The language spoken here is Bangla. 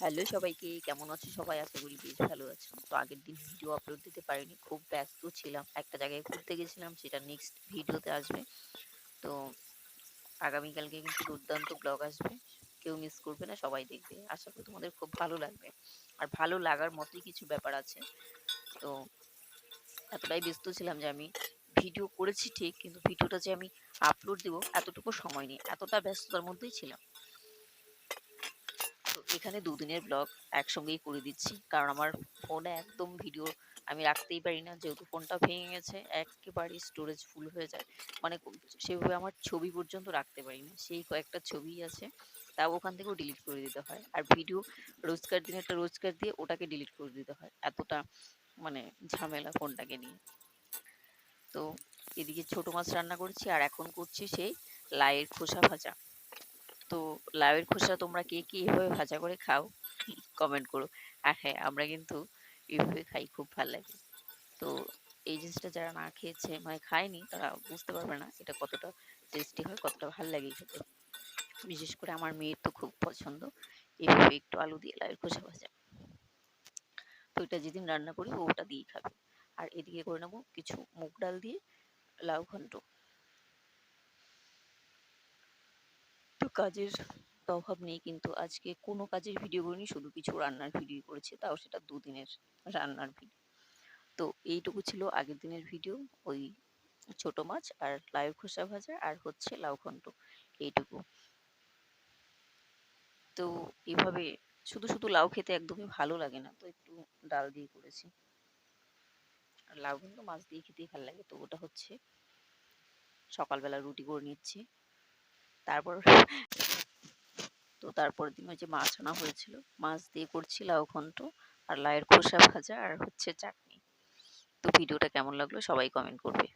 হ্যালো সবাইকে, কেমন আছো সবাই? আশা করি বেশ ভালো আছো। তো আগের দিন ভিডিও আপলোড দিতে পারিনি, খুব ব্যস্ত ছিলাম। একটা জায়গায় ঘুরতে গেছিলাম, সেটা নেক্সট ভিডিওতে আসবে। তো আগামীকালকে কিন্তু দুর্দান্ত ব্লগ আসবে। কেউ মিস করবে না, সবাই দেখবে। আশা করি তোমাদের খুব ভালো লাগবে। আর ভালো লাগার মতোই কিছু ব্যাপার আছে। তো এতটাই ব্যস্ত ছিলাম যে আমি ভিডিও করেছি ঠিক, কিন্তু ভিডিওটা যে আমি আপলোড দেবো, এতটুকু সময় নেই। এতটা ব্যস্ততার মধ্যেই ছিলাম। এখানে দুদিনের ব্লগ একসঙ্গেই করে দিচ্ছি। কারণ আমার ফোনে একদম ভিডিও আমি রাখতেই পারি না। যেহেতু ফোনটা ভেঙে গেছে একেবারে স্টোরেজ ফুল হয়ে যায়। মানে সেভাবে আমার ছবি পর্যন্ত রাখতে পারি না সেই কয়েকটা ছবি আছে, তাও ওখান থেকেও ডিলিট করে দিতে হয়। আর ভিডিও রোজকার একটা রোজকার দিয়ে ওটাকে ডিলিট করে দিতে হয়। এতটা মানে ঝামেলা ফোনটাকে নিয়ে। তো এদিকে ছোট মাছ রান্না করছি, আর এখন করছি সেই লাইয়ের খোসা ভাজা। তো লাউয়ের খোসা তোমরা কে কে এভাবে ভাজা করে খাও? কমেন্ট করো। আর হ্যাঁ আমরা কিন্তু এভাবে খাই, খুব ভালো লাগে। তো এই জিনিসটা যারা না খেয়েছে মানে খায়নি, তারা বুঝতে পারবে না এটা কতটা টেস্টি হয়, কতটা ভালো লাগে খেতে। বিশেষ করে আমার মেয়ের তো খুব পছন্দ। এভাবে একটু আলু দিয়ে লাউয়ের খোসা ভাজা। তো এটা যেদিন রান্না করি ওটা দিয়েই খাবে। আর এদিকে করে নেব কিছু মুগ ডাল দিয়ে লাউ ঘন্ট। কাজের অভাব নেই কিন্তু আজকে কোনো কাজের ভিডিও করিনি শুধু কিছু রান্নার ভিডিও করেছি, তাও সেটা দুদিনের রান্নার ভিডিও তো এইটুকু ছিল আগের দিনের ভিডিও ওই ছোট মাছ আর লাউ খোসা ভাজা আর হচ্ছে লাউ ঘন্ট, এইটুকু। তো এভাবে শুধু শুধু লাউ খেতে একদমই ভালো লাগে না, তো একটু ডাল দিয়ে করেছি। আর লাউ ঘন্ট মাছ দিয়ে খেতেই ভালো লাগে, তো ওটা হচ্ছে সকালবেলা রুটি করে নিচ্ছি। তারপর তো তারপর দিন ওই যে মাছ আনা হয়েছিল, মাছ দিয়ে করছি ওখান তো, আর লাউয়ের খোসা ভাজা আর হচ্ছে চাটনি। তো ভিডিওটা কেমন লাগল সবাই কমেন্ট করবে।